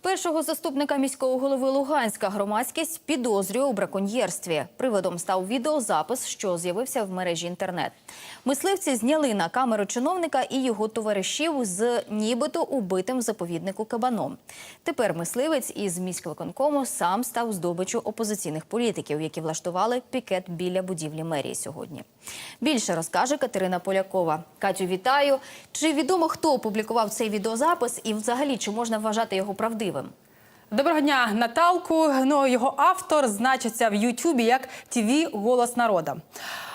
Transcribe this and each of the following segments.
Першого заступника міського голови Луганська громадськість підозрює у браконьєрстві. Приводом став відеозапис, що з'явився в мережі інтернет. Мисливці зняли на камеру чиновника і його товаришів з нібито убитим заповіднику кабаном. Тепер мисливець із міськвиконкому сам став здобичу опозиційних політиків, які влаштували пікет біля будівлі мерії сьогодні. Більше розкаже Катерина Полякова. Катю, вітаю. Чи відомо хто опублікував цей відеозапис і взагалі чи можна вважати його правдивим? Доброго дня, Наталку. Ну його автор значиться в Ютубі як ТВ Голос народа.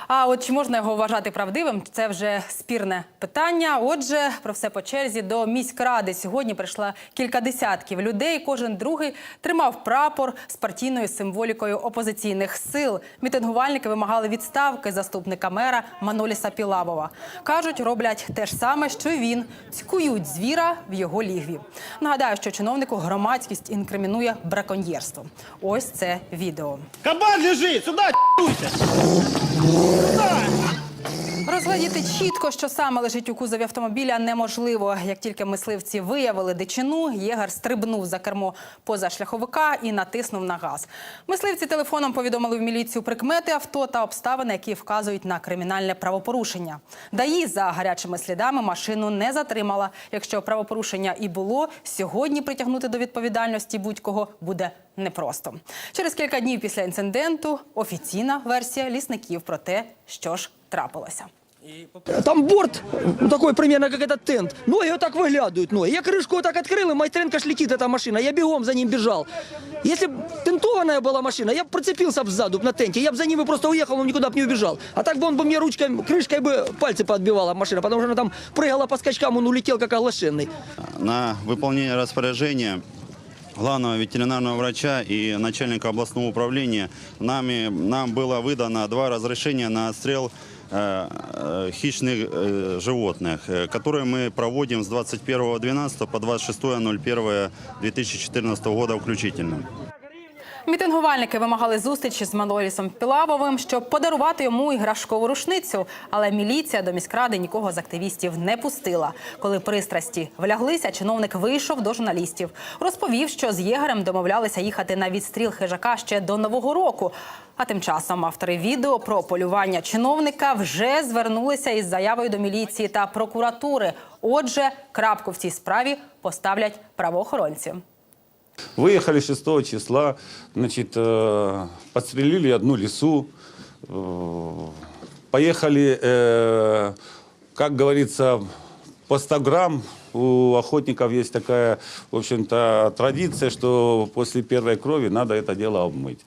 А от чи можна його вважати правдивим? Це вже спірне питання. Отже, про все по черзі до міськради сьогодні прийшла кілька десятків людей. Кожен другий тримав прапор з партійною символікою опозиційних сил. Мітингувальники вимагали відставки заступника мера Маноліса Пілавова. кажуть, роблять те ж саме, що й він цькують звіра в його лігві. Нагадаю, що чиновнику громадськість інкримінує браконьєрство. Ось це відео. Кабан лежит! 熊 Розглядіти чітко, що саме лежить у кузові автомобіля, неможливо. Як тільки мисливці виявили дичину, єгар стрибнув за кермо позашляховика і натиснув на газ. Мисливці телефоном повідомили в міліцію прикмети авто та обставини, які вказують на кримінальне правопорушення. ДАІ за гарячими слідами машину не затримала. Якщо правопорушення і було, сьогодні притягнути до відповідальності будь-кого буде непросто. Через кілька днів після інциденту офіційна версія лісників про те, що ж трапилося. Там борт ну, такой примерно, как этот тент. Ноги вот так выглядывают, ноги. Я крышку вот так открыл, и Майстренко ж летит эта машина. Я бегом за ним бежал. Если бы тентованная была машина, я бы процепился бы сзаду на тенте. Я бы за ним бы просто уехал, он никуда бы не убежал. А так бы он бы мне ручкой, крышкой бы пальцы подбивала машина, потому что она там прыгала по скачкам, он улетел как оглашенный. на выполнение распоряжения главного ветеринарного врача и начальника областного управления нами, нам было выдано два разрешения на отстрел хищных э, животных, э, которые мы проводим с 21.12 по 26.01.2014 года включительно. Мітингувальники вимагали зустрічі з Манолісом Пілавовим, щоб подарувати йому іграшкову рушницю. Але міліція до міськради нікого з активістів не пустила. Коли пристрасті вляглися, чиновник вийшов до журналістів. Розповів, що з єгерем домовлялися їхати на відстріл хижака ще до нового року. А тим часом автори відео про полювання чиновника вже звернулися із заявою до міліції та прокуратури. Отже, крапку в цій справі поставлять правоохоронці. Выехали 6 числа, значит, э, подстрелили одну лису, э, поехали, э, как говорится, по 100 грамм. У охотников есть такая, в общем-то, традиция, что после первой крови надо это дело обмыть.